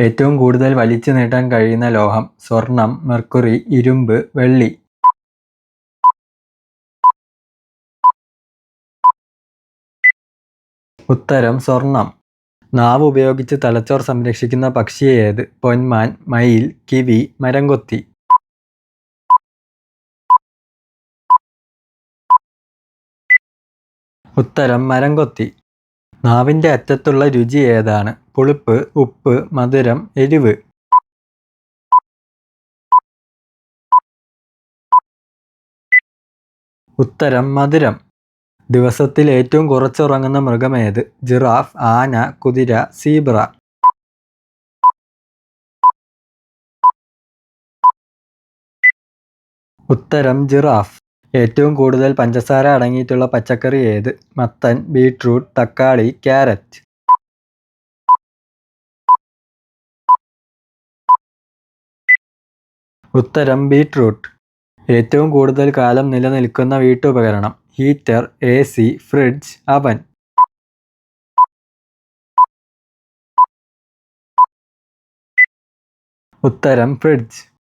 ഏറ്റവും കൂടുതൽ വലിച്ചു നീട്ടാൻ കഴിയുന്ന ലോഹം സ്വർണം മെർക്കുറി ഇരുമ്പ് വെള്ളി. ഉത്തരം സ്വർണം. നാവ് ഉപയോഗിച്ച് തലച്ചോർ സംരക്ഷിക്കുന്ന പക്ഷിയെ ഏത്? പൊന്മാൻ മയിൽ കിവി മരംകൊത്തി. ഉത്തരം മരംകൊത്തി. നാവിന്റെ അറ്റത്തുള്ള രുചി ഏതാണ്? പുളിപ്പ് ഉപ്പ് മധുരം എരിവ്. ഉത്തരം മധുരം. ദിവസത്തിൽ ഏറ്റവും കുറച്ചുറങ്ങുന്ന മൃഗമേത് ജിറാഫ് ആന കുതിര സീബ്ര. ഉത്തരം ജിറാഫ്. ഏറ്റവും കൂടുതൽ പഞ്ചസാര അടങ്ങിയിട്ടുള്ള പച്ചക്കറി ഏത്? മത്തൻ ബീട്രൂട്ട് തക്കാളി ക്യാരറ്റ്. ഉത്തരം ബീട്രൂട്ട്. ഏറ്റവും കൂടുതൽ കാലം നിലനിൽക്കുന്ന വീട്ടുപകരണം ഹീറ്റർ എ സി ഫ്രിഡ്ജ് അവൻ. ഉത്തരം ഫ്രിഡ്ജ്.